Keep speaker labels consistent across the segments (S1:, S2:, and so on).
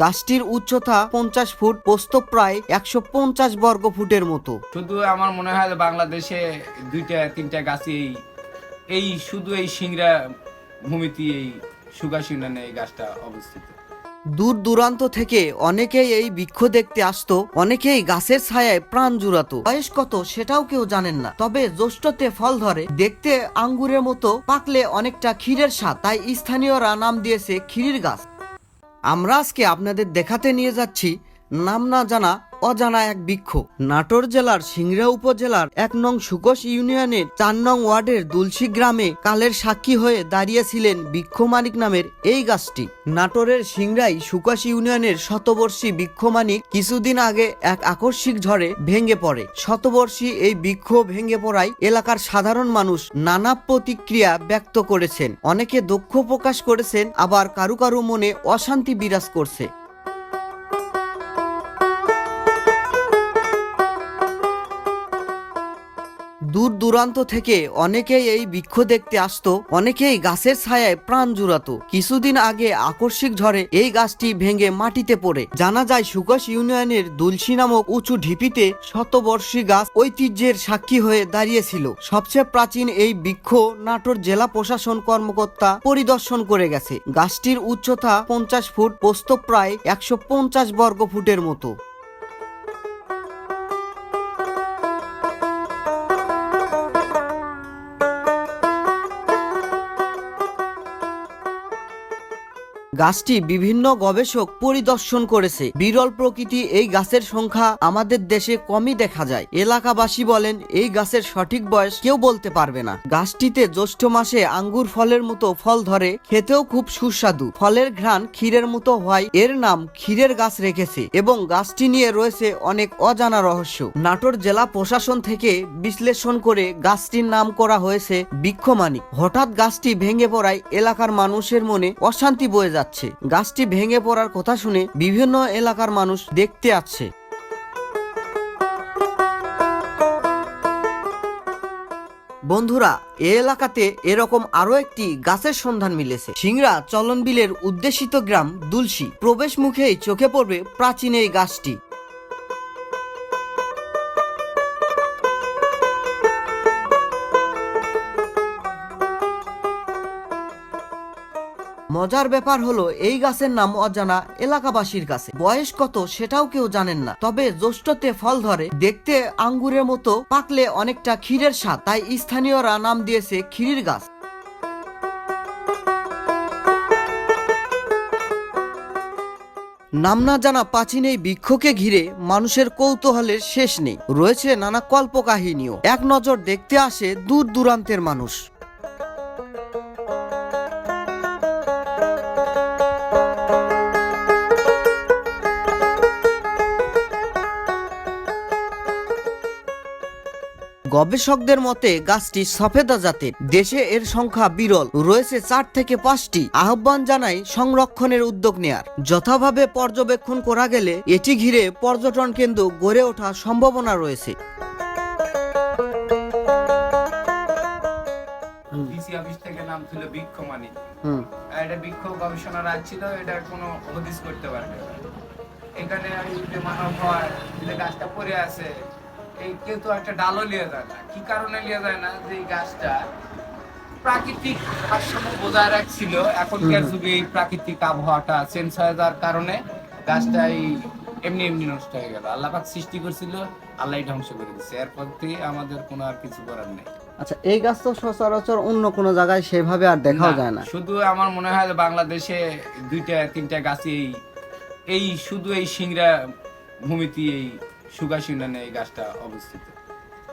S1: গাছটির উচ্চতা পঞ্চাশ ফুট পোস্ত প্রায় একশো পঞ্চাশ বর্গ ফুটের মতো।
S2: শুধু আমার মনে হয় যে বাংলাদেশে দুইটা তিনটা গাছই এই এই শুধু এই সিংড়া ভূমিতে এই সুগাস ইউনিয়নে এই গাছটা অবস্থিত।
S1: দূর দূরান্ত থেকে অনেকেই এই বৃক্ষ দেখতে আসতো অনেকেই গাছের ছায়ায় প্রাণ জুড়াতো। বয়স কত সেটাও কেউ জানেন না তবে জ্যৈষ্ঠতে ফল ধরে। দেখতে আঙ্গুরের মতো পাকলে অনেকটা ক্ষীরের স্বাদ তাই স্থানীয়রা নাম দিয়েছে ক্ষীরির গাছ। আমরা আজকে আপনাদের দেখাতে নিয়ে যাচ্ছি নাম না জানা অজানা এক বৃক্ষ নাটোর জেলার সিংড়া উপজেলার এক নং সুকোশ ইউনিয়নের চার নং ওয়ার্ডের দুলসি গ্রামে কালের সাক্ষী হয়ে দাঁড়িয়েছিলেন বৃক্ষমানিক নামের এই গাছটি। নাটোরের সিংড়াই সুকোশ ইউনিয়নের শতবর্ষী বৃক্ষমানিক কিছুদিন আগে এক আকস্মিক ঝড়ে ভেঙে পড়ে। শতবর্ষী এই বৃক্ষ ভেঙে পড়ায় এলাকার সাধারণ মানুষ নানা প্রতিক্রিয়া ব্যক্ত করেছেন। অনেকে দুঃখ প্রকাশ করেছেন, আবার কারু কারু মনে অশান্তি বিরাজ করছে। দূর দূরান্ত থেকে অনেকেই এই বৃক্ষ দেখতে আসতো, অনেকেই গাছের ছায়ায় প্রাণ জুড়াতো। কিছুদিন আগে আকস্মিক ঝড়ে এই গাছটি ভেঙে মাটিতে পড়ে। জানা যায়, সুকশ ইউনিয়নের দুলসি নামক উঁচু ঢিপিতে শতবর্ষী গাছ ঐতিহ্যের সাক্ষী হয়ে দাঁড়িয়েছিল। সবচেয়ে প্রাচীন এই বৃক্ষ নাটোর জেলা প্রশাসন কর্মকর্তা পরিদর্শন করে গেছে। গাছটির উচ্চতা পঞ্চাশ ফুট পোস্ত প্রায় একশো পঞ্চাশ বর্গ ফুটের মতো। গাছটি বিভিন্ন গবেষক পরিদর্শন করেছে। বিরল প্রকৃতি এই গাছের সংখ্যা আমাদের দেশে কমই দেখা যায়। এলাকাবাসী বলেন, এই গাছের সঠিক বয়স কেউ বলতে পারবে না। গাছটিতে জ্যৈষ্ঠ মাসে আঙ্গুর ফলের মতো ফল ধরে, খেতেও খুব সুস্বাদু। ফলের ঘ্রাণ ক্ষীরের মতো হয়, এর নাম ক্ষীরের গাছ রেখেছে এবং গাছটি নিয়ে রয়েছে অনেক অজানা রহস্য। নাটোর জেলা প্রশাসন থেকে বিশ্লেষণ করে গাছটির নাম করা হয়েছে বৃক্ষমানিক হঠাৎ গাছটি ভেঙে পড়ায় এলাকার মানুষের মনে অশান্তি বয়ে যাচ্ছে। গাছটি ভেঙে পড়ার কথা শুনে বিভিন্ন এলাকার মানুষ দেখতে আসছে। বন্ধুরা, এ এলাকাতে এরকম আরও একটি গাছের সন্ধান মিলেছে। সিংড়া চলনবিলের উদ্দেশিত গ্রাম দুলসি প্রবেশ মুখেই চোখে পড়বে প্রাচীন এই গাছটি। মজার ব্যাপার হলো, এই গাছের নাম অজানা এলাকাবাসীর কাছে। বয়স কত সেটাও কেউ জানেন না, তবে জ্যৈষ্ঠতে ফল ধরে। দেখতে আঙ্গুরের মতো, পাকলে অনেকটা ক্ষীরের স্বাদ। তাই স্থানীয়রা নাম দিয়েছে ক্ষীরির গাছ। নাম না জানা প্রাচীন এই বৃক্ষকে ঘিরে মানুষের কৌতূহলের শেষ নেই। রয়েছে নানা কল্পকাহিনীও। এক নজর দেখতে আসে দূর দূরান্তের মানুষ। গবেষকদের মতে গাছটি সফেদা জাতের। দেশে এর সংখ্যা বিরল। রয়েছে চার থেকে পাঁচটি আহ্বান জানাই সংরক্ষণের উদ্যোগ নেয়ার। যথাভাবে পর্যবেক্ষণ করা গেলে এটি ঘিরে পর্যটন কেন্দ্র গড়ে ওঠার সম্ভাবনা রয়েছে।
S2: ডিসি অফিস থেকে নাম ছিল বৃক্ষমানি
S1: হুম।
S2: এটা বৃক্ষ গবেষণা রাজ ছিল এটার কোনো হদিস করতে পারবে এখানে মানব হয় গাছটা পড়ে আছে এই কেউ তো একটা ডালও লিয়ে যায় না। কি কারণে লিয়ে যায় না যে এই গাছটা? প্রাকৃতিক ভারসাম্য বজায় রাখছিল। এখনকার যুগে এই প্রাকৃতিক আবহাওয়াটা চেঞ্জ হয়ে যাওয়ার কারণে গাছটা এই এমনি এমনি নষ্ট হয়ে গেল। আল্লাহ পাক সৃষ্টি করছিল আল্লাহ ধ্বংস করে দিচ্ছে এরপর থেকে আমাদের কোনো আর কিছু করার নেই।
S1: আচ্ছা এই গাছ তো সচরাচর অন্য কোনো জায়গায় সেভাবে আর দেখাও যায় না।
S2: শুধু আমার মনে হয় যে বাংলাদেশে দুইটা তিনটা গাছই এই এই শুধু এই সিংড়া ভূমিতে এই সুগাস ইউনিয়নে এই গাছটা অবস্থিত।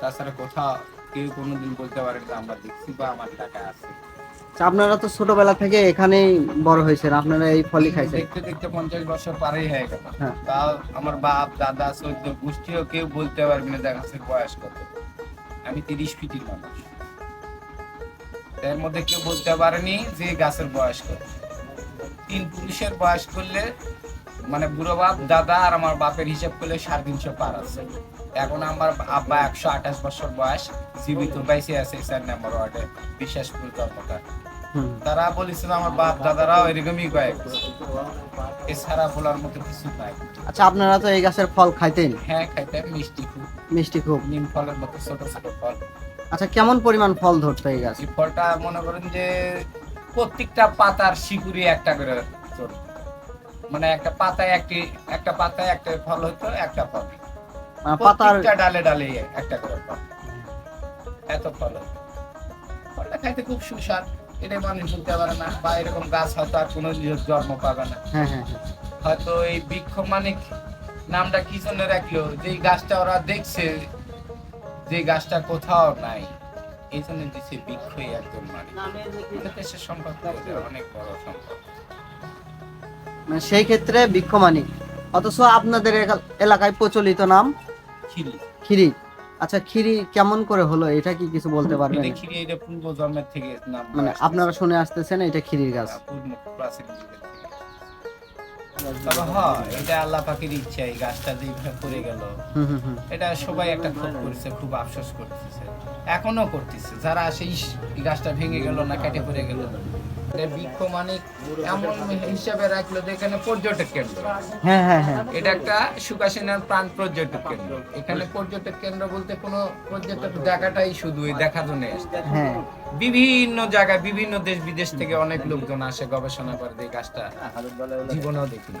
S2: তাছাড়া কোথাও কেউ কোনোদিন বলতে পারে যে আমরা দেখছি বা আমার এলাকায় আছে।
S1: আচ্ছা, আপনারা তো ছোটবেলা থেকে এখানেই বড় হয়েছেন আপনারা এই ফলই খাইছেন।
S2: দেখতে দেখতে পঞ্চাশ বছর পারেই হয়ে গেল।
S1: হ্যাঁ।
S2: তাও আমার বাপ দাদা চোদ্দ গোষ্ঠীও কেউ বলতে পারবে না গাছের বয়স কত। আমি তিরিশ ফিটির মানুষ। এর মধ্যে কেউ বলতে পারেনি যে গাছের বয়স কত। তিন পুরুষের বয়স করলে মানে বুড়ো বাপ দাদা আর আমার বাপের হিসাব করলে সাড়ে তিনশো পার আছে। এখন আমার আব্বা একশো আঠাশ বছর বয়স জীবিত বাইসে আছে স্যার নাম্বার ওয়ার্ডে বিশ্বাসপুর কর্মকার তারা বলেছিল আমার বাপ দাদারাও এরকমই কয়েক এছাড়া বলার মতো কিছু নাই।
S1: আচ্ছা আপনারা তো এই গাছের ফল খাইতেন?
S2: হ্যাঁ খাইতে মিষ্টি খুব।
S1: মিষ্টি খুব।
S2: নিম ফলের মতো ছোট ছোট ফল।
S1: আচ্ছা কেমন পরিমাণ ফল ধরতো এই গাছ?
S2: ফলটা মনে করেন যে প্রত্যেকটা পাতার শিকুরি একটা করে চলতো। মানে একটা পাতায় একটি একটা পাতায় একটা ফল হতো একটা ফল।
S1: মানে পাতার
S2: ডালে ডালে একটা করে ফল। এত ফল হতো। ফলটা খাইতে খুব সুস্বাদ। এটা মানুষ বলতে পারে না বা এরকম গাছ হয়তো আর কোনো জন্ম পাবে না।
S1: হ্যাঁ হ্যাঁ হ্যাঁ।
S2: হয়তো এই বৃক্ষ মানিক নামটা কি জন্য রাখল? যে গাছটা ওরা দেখছে যে গাছটা কোথাও নাই এই জন্য দিচ্ছে বৃক্ষই একজন এটা দেশের অনেক বড় সম্পদ।
S1: মানে সেই ক্ষেত্রে বৃক্ষমানিক অথচ আপনাদের এলাকায় প্রচলিত নাম
S2: খিরি
S1: খিরি আচ্ছা খিরি কেমন করে হলো? এটা কি কিছু বলতে পারবেন?
S2: এটা খিরি এটা পূর্ব জন্মের থেকে নাম
S1: মানে আপনারা শুনে আসতেছেন এটা খিরির গাছ।
S2: প্রাচীন। তবে হয় এটা আল্লাহ পাকের ইচ্ছা এই গাছটা যেভাবে পড়ে গেল।
S1: হুম হুম হুম।
S2: এটা সবাই একটা ক্ষোভ করেছে খুব আফসোস করতেছে। এখনও করতেছে। যারা আসে এই গাছটা ভেঙে গেল না কেটে পড়ে গেল বৃক্ষ মানে এমন হিসাবে রাখল যে এখানে পর্যটক কেন্দ্র।
S1: হ্যাঁ হ্যাঁ হ্যাঁ।
S2: এটা একটা সুকাসিনার প্রাণ পর্যটক কেন্দ্র। এখানে পর্যটক কেন্দ্র বলতে কোনো পর্যটক জায়গাটাই শুধু ওই দেখার জন্য
S1: হ্যাঁ।
S2: বিভিন্ন জায়গায় বিভিন্ন দেশ বিদেশ থেকে অনেক লোকজন আসে গবেষণা করে এই গাছটা জীবনেও দেখিনি।